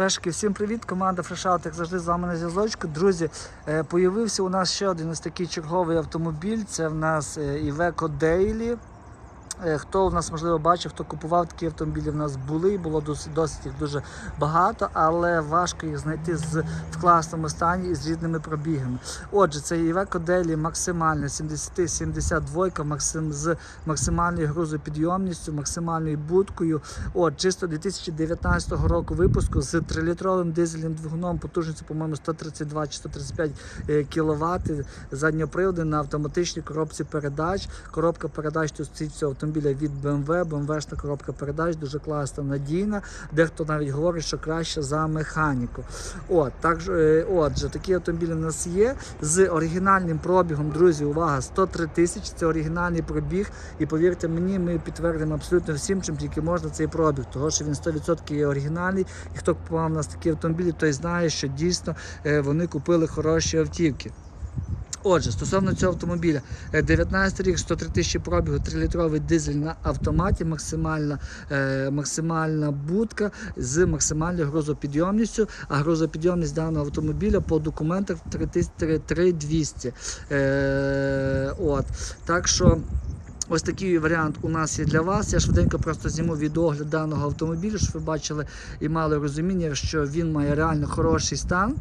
Фрешки, всім привіт! Команда Фрешаут, як завжди, з вами на зв'язочку. Друзі, е, появився у нас ще один ось такий черговий автомобіль. Це в нас е, Iveco Daily. Е, Хто в нас можливо бачив, хто купував такі автомобілі, в нас були, було досить, досить їх дуже багато, але важко їх знайти з, в класному стані і з різними пробігами. Отже, це Iveco Daily максимальна 70-72 максим, з максимальною грузопідйомністю, максимальною будкою. От, чисто 2019 року випуску з 3-літровим дизельним двигуном потужністю, по-моєму, 132 чи 135 кВт, задньоприводи на автоматичній коробці передач. Коробка передач тут цього автомобіля від BMW, BMW-шна коробка передач, дуже класна, надійна. Дехто навіть говорить, що краще за механіку. От, так, е, отже, такі автомобілі у нас є з оригінальним пробігом, друзі, увага, 103 тисячі, це оригінальний пробіг. І повірте мені, ми підтвердимо абсолютно всім, чим тільки можна цей пробіг, того що він 100% є оригінальний. І хто купував у нас такі автомобілі, той знає, що дійсно е, вони купили хороші автівки. Отже, стосовно цього автомобіля, е, 19 рік, 103 тисячі пробігу, 3-літровий дизель на автоматі, максимальна, е, максимальна будка з максимальною грузопідйомністю, а грузопідйомність даного автомобіля по документах 3200. Е, от. Так що Ось такий варіант у нас є для вас. Я швиденько просто зніму відеогляд даного автомобіля, щоб ви бачили і мали розуміння, що він має реально хороший стан,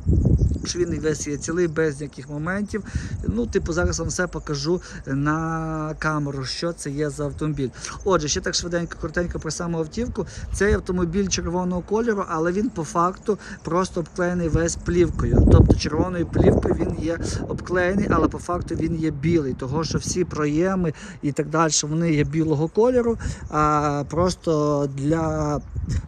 що він весь є цілий, без ніяких моментів. Ну, типу, зараз вам все покажу на камеру, що це є за автомобіль. Отже, ще так швиденько, коротенько про саму автівку. Цей автомобіль червоного кольору, але він по факту просто обклеєний весь плівкою. Тобто червоною плівкою він є обклеєний, але по факту він є білий, того що всі проєми і так далі вони є білого кольору. А просто для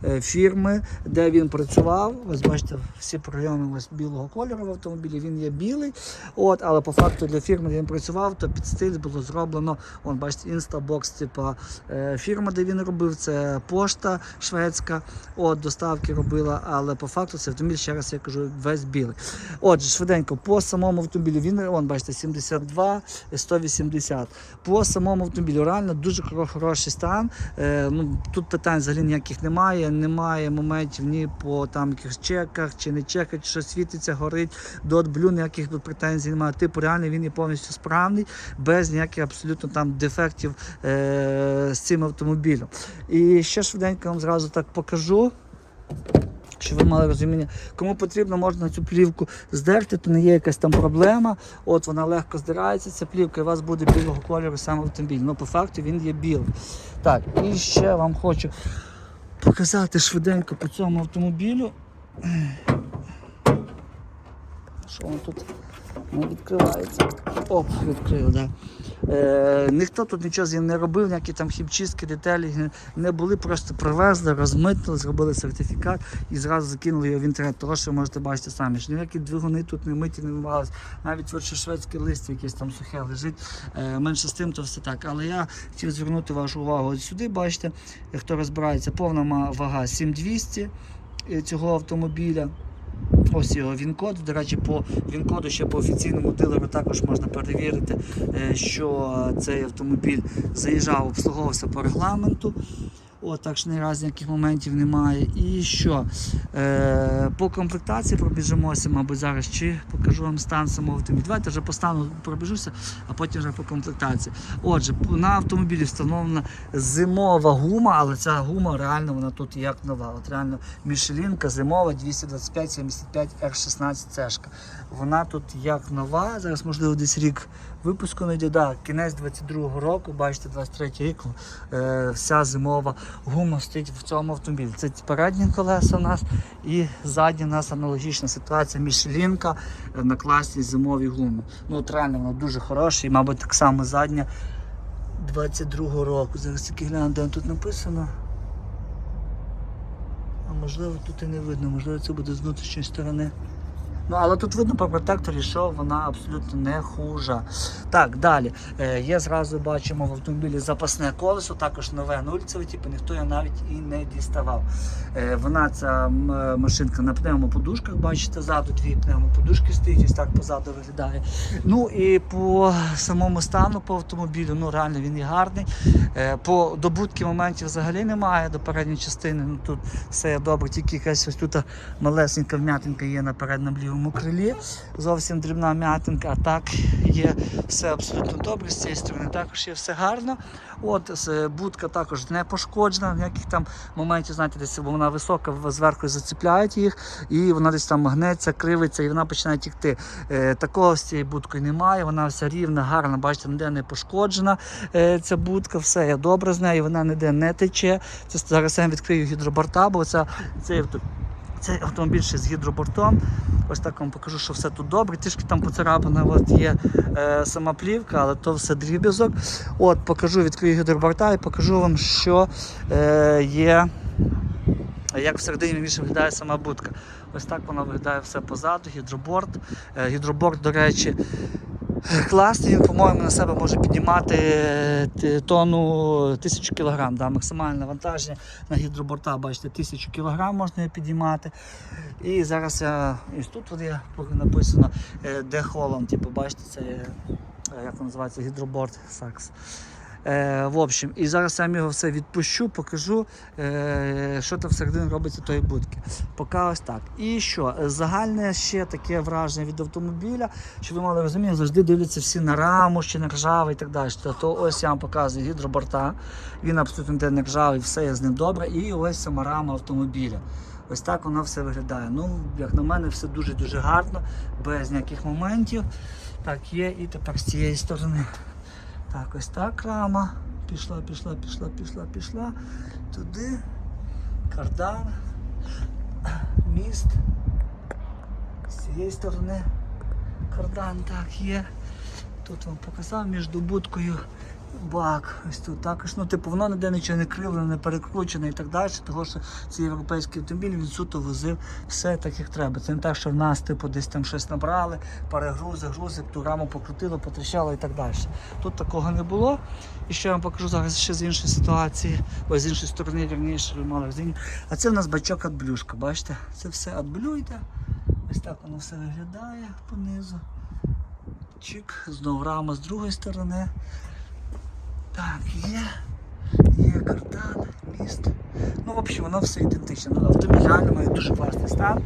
е, фірми, де він працював, ось бачите, всі прийоми ось білого кольору в автомобілі, він є білий. От, але по факту для фірми, де він працював, то під стиль було зроблено. Он, бачите, інстабокс, типа е, фірма, де він робив, це пошта шведська. От, доставки робила, але по факту це автомобіль, ще раз я кажу, весь білий. Отже, швиденько, по самому автомобілю він, он, бачите, 72, 180. По самому автомобілю реально дуже хороший стан. Е, ну, тут питань взагалі ніяких немає. Немає моментів ні по там якихось чеках чи не чеках, що світиться, горить, до блю ніяких претензій немає. Типу, реально він є повністю справний, без ніяких абсолютно там дефектів е, з цим автомобілем. І ще швиденько вам зразу так покажу. Щоб ви мали розуміння, кому потрібно, можна цю плівку здерти, то не є якась там проблема. От вона легко здирається, ця плівка, і у вас буде білого кольору сам автомобіль. Ну, по факту він є білий. Так, і ще вам хочу показати швиденько по цьому автомобілю. Що воно тут не відкривається? Оп, відкрив. Да. Е, ніхто тут нічого з ним не робив, ніякі там хімчистки, деталі не були, просто привезли, розмитили, зробили сертифікат і зразу закинули його в інтернет. Того, що ви можете бачити самі, що ніякі двигуни тут не миті, не вимагалися. Навіть от шведське листя якесь там сухе лежить. Е, менше з тим, то все так. Але я хотів звернути вашу увагу от сюди, бачите, хто розбирається, повна вага 7200 е, цього автомобіля. Ось його він-код. До речі, по він-коду ще по офіційному дилеру також можна перевірити, е, що цей автомобіль заїжджав, обслуговувався по регламенту. От, так що ні разу ніяких моментів немає. І що? Е, по комплектації пробіжимося, мабуть, зараз чи покажу вам стан самого автомобіля. Давайте вже по стану пробіжуся, а потім вже по комплектації. Отже, на автомобілі встановлена зимова гума, але ця гума реально вона тут як нова. От реально Мішелінка зимова 225-75 R16 цешка. Вона тут як нова. Зараз, можливо, десь рік випуску не йде. Да, кінець 22-го року, бачите, 23-й рік. Е, вся зимова гума стоїть в цьому автомобілі. Це передні колеса у нас і задні у нас аналогічна ситуація. Мішелінка е, на класній зимовій гумі. Ну, от реально вона дуже хороша і, мабуть, так само задня 22-го року. Зараз тільки гляну, де тут написано. А можливо тут і не видно, можливо це буде з внутрішньої сторони. Ну, але тут видно по протекторі, що вона абсолютно не хужа. Так, далі. Е, є зразу бачимо в автомобілі запасне колесо, також нове нульцеве, типу ніхто його навіть і не діставав. Е, вона ця машинка на пневмоподушках, бачите, ззаду дві пневмоподушки стоїть, ось так позаду виглядає. Ну і по самому стану по автомобілю, ну реально він і гарний. Е, По добутки моментів взагалі немає до передньої частини. Ну тут все добре, тільки якась ось тут малесенька вм'ятинка є на передньому лівому крилі. Зовсім дрібна м'ятинка, а так є все абсолютно добре. З цієї сторони також є все гарно. От будка також не пошкоджена, ніяких там моментів, знаєте, десь вона висока, зверху зацепляють їх, і вона десь там гнеться, кривиться, і вона починає тікти. Е, такого з цією будкою немає, вона вся рівна, гарна, бачите, ніде не пошкоджена е, ця будка, все є добре з нею, вона ніде не тече. Це зараз я відкрию гідроборта, бо ця, цей, цей автомобіль ще з гідробортом. Ось так вам покажу, що все тут добре. Трішки там поцарапана от є е, сама плівка, але то все дріб'язок. От, покажу, відкрию гідроборта і покажу вам, що е, є, як всередині більше виглядає сама будка. Ось так вона виглядає все позаду, гідроборд. Е, гідроборд, до речі, класний, він, по-моєму, на себе може піднімати е, тонну 1000 кілограм. Да, максимальне вантаження на гідроборта, бачите, 1000 кг можна піднімати. І зараз ось тут є написано е, де холом, типу, бачите, це е, як називається гідроборт Сакс. Е, в общем, і зараз я його все відпущу, покажу, е, що там всередині робиться тої будки. Поки ось так. І що? Загальне ще таке враження від автомобіля, що ви мали розуміти, завжди дивляться всі на раму, чи не ржавий і так далі. То, то ось я вам показую гідроборта. Він абсолютно не ржавий, все є з ним добре. І ось сама рама автомобіля. Ось так воно все виглядає. Ну, як на мене, все дуже-дуже гарно, без ніяких моментів. Так, є і тепер з цієї сторони. Так, ось так рама. Пішла, пішла, пішла, пішла, пішла. Туди. Кардан. Міст. З цієї сторони кардан так є. Тут вам показав між будкою бак. Ось тут також. Ну, типу, воно ніде нічого не кривлено, не перекручене і так далі. Тому що цей європейський автомобіль він суто возив все так, як треба. Це не так, що в нас типу, десь там щось набрали, перегрузи, грузи, ту раму покрутило, потріщало і так далі. Тут такого не було. І що я вам покажу зараз ще з іншої ситуації, ось з іншої сторони, вірніше, мали розуміти. А це в нас бачок адблюшка, бачите? Це все адблюйте. Ось так воно все виглядає понизу. Чик, знову рама з другої сторони. Так, є. Є кардан, міст. Ну, в общем, воно все ідентичне. Ну, Автомобіль має дуже класний стан.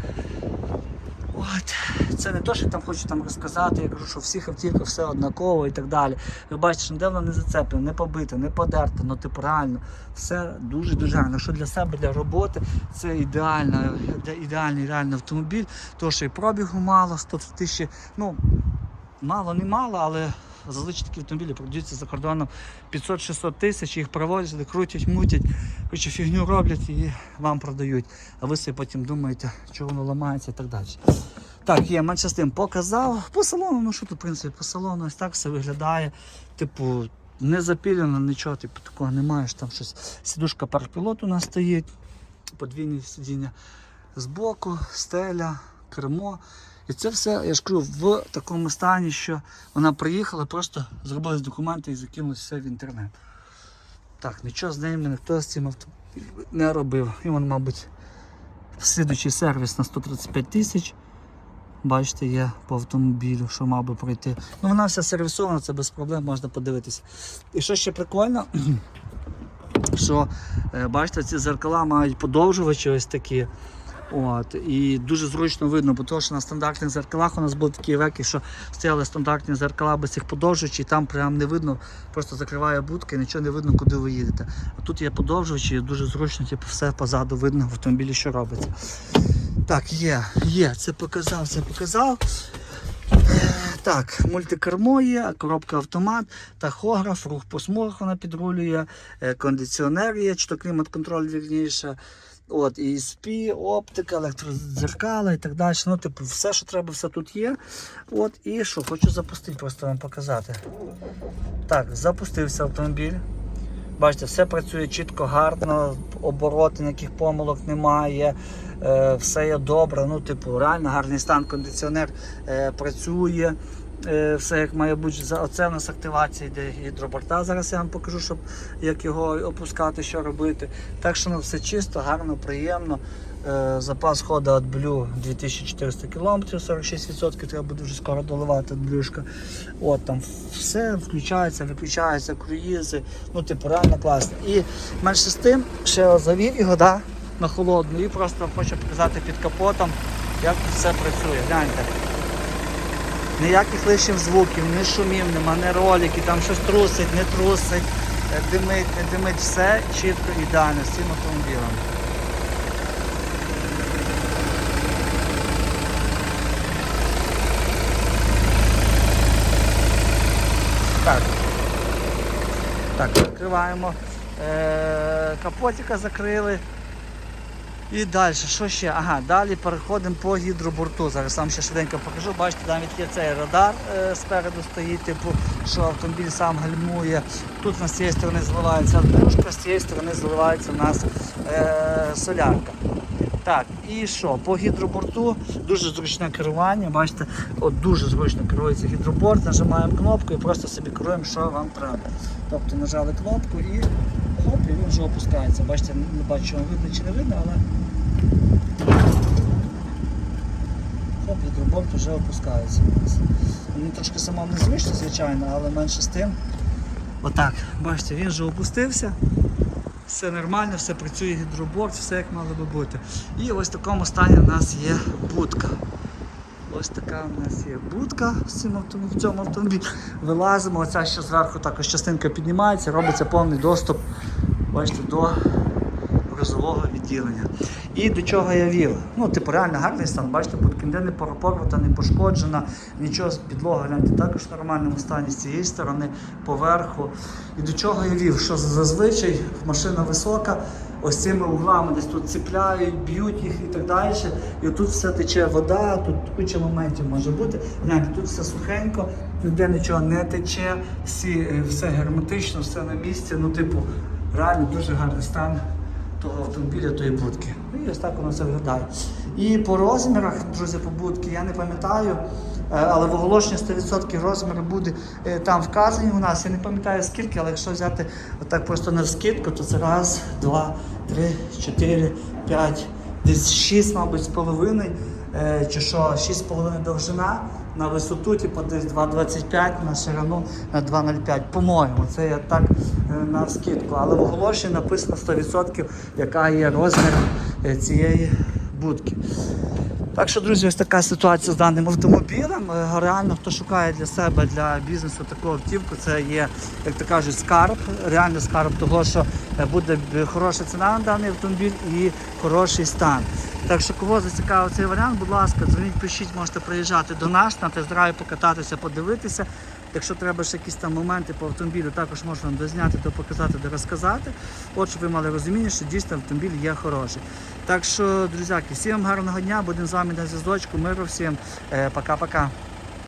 От. Це не те, що там хочу там розказати, я кажу, що всіх автівках все однаково і так далі. Ви бачите, ніде воно не зацеплено, не побите, не подерто, ну типу реально все дуже-дуже гарно. Що для себе, для роботи, це ідеально, ідеальний реальний автомобіль, тому що і пробігу мало, 100 тисяч, ну мало не мало, але зазвичай такі автомобілі продаються за кордоном 500-600 тисяч, їх проводять, крутять, мутять, хоча фігню роблять і вам продають. А ви собі потім думаєте, чого воно ламається і так далі. Так, є менше з тим показав. По салону, ну що тут, в принципі, по салону ось так все виглядає. Типу, не запілено, нічого, типу, такого немає, там щось. Сідушка парпілот у нас стоїть, подвійні сидіння збоку, стеля, кермо. І це все, я ж кажу, в такому стані, що вона приїхала, просто зробили документи і закинули все в інтернет. Так, нічого з ним ніхто з цим авто не робив. І він, мабуть, слідуючий сервіс на 135 тисяч. Бачите, є по автомобілю, що мав би пройти. Ну, вона вся сервісована, це без проблем можна подивитися. І що ще прикольно, що е, бачите, ці зеркала мають подовжувачі ось такі. От, і дуже зручно видно, бо то, що на стандартних зеркалах у нас були такі веки, що стояли стандартні зеркала без цих подовжувачів, і там прям не видно, просто закриває будка і нічого не видно, куди ви їдете. А тут є подовжувачі, і дуже зручно, типу, все позаду видно в автомобілі, що робиться. Так, є, є, це показав, це показав. Так, мультикермо є, коробка автомат, тахограф, рух по смугах вона підрулює, е, кондиціонер є, чи то клімат-контроль вірніше. От, ESP, оптика, електродзеркала і так далі. Ну, типу, все, що треба, все тут є. От, і що, хочу запустити, просто вам показати. Так, запустився автомобіль. Бачите, все працює чітко, гарно, обороти, ніяких помилок немає, е, все є добре. Ну, типу, реально гарний стан, кондиціонер е, працює. Е, все як має бути. За- Оце в нас активація йде гідроборта. Зараз я вам покажу, щоб як його опускати, що робити. Так що ну, все чисто, гарно, приємно. Е, Запас ходу від блю 2400 км, 46% треба буде вже скоро доливати від блюшка. От там все включається, виключається, круїзи. Ну, типу, реально класно. І менше з тим, ще завів його да, на холодну і просто хочу показати під капотом, як все працює. Гляньте. Ніяких лишніх звуків, ні шумів, нема, ні ролики, там щось трусить, не трусить, е, димить, не димить, все чітко ідеально з цим автомобілем. Так. Так. Е, капотика закрили. І далі, що ще? Ага, далі переходимо по гідроборту. Зараз вам ще швиденько покажу. Бачите, навіть є цей радар е, спереду стоїть, типу, що автомобіль сам гальмує. Тут у нас з цієї сторони зливається дружка, з цієї сторони зливається у нас е, солярка. Так, і що? По гідроборту дуже зручне керування. Бачите, от дуже зручно керується гідроборт. Нажимаємо кнопку і просто собі керуємо, що вам треба. Тобто нажали кнопку і хоп, і він вже опускається. Бачите, не бачу, видно чи не видно, але хоп, гідроборт вже опускається. Він трошки самому незвично, звичайно, але менше з тим. Отак, бачите, він вже опустився. Все нормально, все працює гідроборд, все як мало би бути. І ось в такому стані у нас є будка. Ось така у нас є будка в. В цьому автомобілі. Вилазимо, оця ще зверху також частинка піднімається, робиться повний доступ бачите, до грузового відділення. І до чого я вів? Ну, типу, реально гарний стан, бачите, будка ніде не порвата, не пошкоджена, нічого з підлога, гляньте, також в нормальному стані з цієї сторони, поверху. І до чого я вів? Що зазвичай машина висока, ось цими углами десь тут ціпляють, б'ють їх і так далі. І тут все тече вода, тут куча моментів може бути. Гляньте, тут все сухенько, ніде нічого не тече, всі, е, все герметично, все на місці. Ну, типу, реально дуже гарний стан того автомобіля, тої будки. Ну, І ось так воно все виглядає. І по розмірах, друзі, по будки, я не пам'ятаю, е, але в оголошенні 100% розміри буде е, там вказані у нас. Я не пам'ятаю скільки, але якщо взяти отак просто на скидку, то це раз, два, три, чотири, п'ять, десь 6, мабуть, з половиною. Е, Чи що, 6,5 довжина на висоту, типу десь 2,25, на ширину на 2,05. По-моєму, це я так е, на скидку. Але в оголошенні написано 100%, яка є розмір е, цієї будки. Так що, друзі, ось така ситуація з даним автомобілем. Е, Реально, хто шукає для себе, для бізнесу таку автівку, це є, як то кажуть, скарб. Реально скарб того, що е, буде хороша ціна на даний автомобіль і хороший стан. Так що, кого зацікавив цей варіант, будь ласка, дзвоніть, пишіть, можете приїжджати до нас на тест-драйв, покататися, подивитися. Якщо треба ще якісь там моменти по автомобілю, також можна вам дозняти, то показати, де розказати. От щоб ви мали розуміння, що дійсно автомобіль є хороший. Так що, друзяки, всім гарного дня, будемо з вами на зв'язочку. Миру всім. Е, Пока-пока.